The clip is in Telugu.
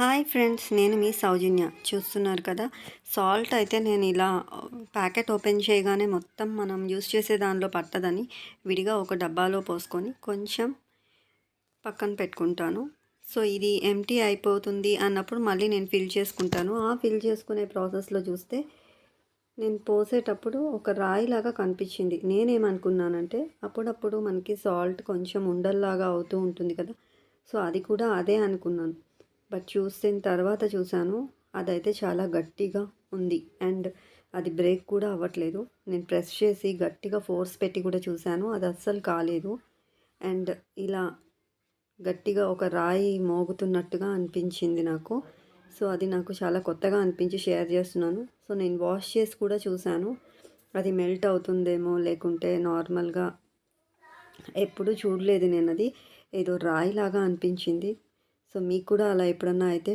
హాయ్ ఫ్రెండ్స్ నేను మీ సౌజన్య. చూస్తున్నారు కదా? సాల్ట్ అయితే నేను ఇలా ప్యాకెట్ ఓపెన్ చేయగానే మొత్తం మనం యూస్ చేసే దానిలో పట్టదని విడిగా ఒక డబ్బాలో పోసుకొని కొంచెం పక్కన పెట్టుకుంటాను. సో ఇది ఎంటీ అయిపోతుంది అన్నప్పుడు మళ్ళీ నేను ఫిల్ చేసుకుంటాను. ఆ ఫిల్ చేసుకునే ప్రాసెస్లో చూస్తే నేను పోసేటప్పుడు ఒక రాయిలాగా కనిపించింది. నేనేమనుకున్నానంటే అప్పుడప్పుడు మనకి సాల్ట్ కొంచెం ఉండల్లాగా అవుతూ ఉంటుంది కదా? సో అది కూడా అదే అనుకున్నాను. బట్ చూసిన తర్వాత చూశాను అదైతే చాలా గట్టిగా ఉంది. అండ్ అది బ్రేక్ కూడా అవ్వట్లేదు. నేను ప్రెస్ చేసి గట్టిగా ఫోర్స్ పెట్టి కూడా చూశాను అది అస్సలు కాలేదు. అండ్ ఇలా గట్టిగా ఒక రాయి మోగుతున్నట్టుగా అనిపించింది నాకు. సో అది నాకు చాలా కొత్తగా అనిపించి షేర్ చేస్తున్నాను. సో నేను వాష్ చేసి కూడా చూశాను. అది మెల్ట్ అవుతుందేమో లేకుంటే నార్మల్గా ఎప్పుడూ చూడలేదు నేను అది ఏదో రాయిలాగా అనిపించింది. సో మీకు కూడా అలా ఎప్పుడన్నా అయితే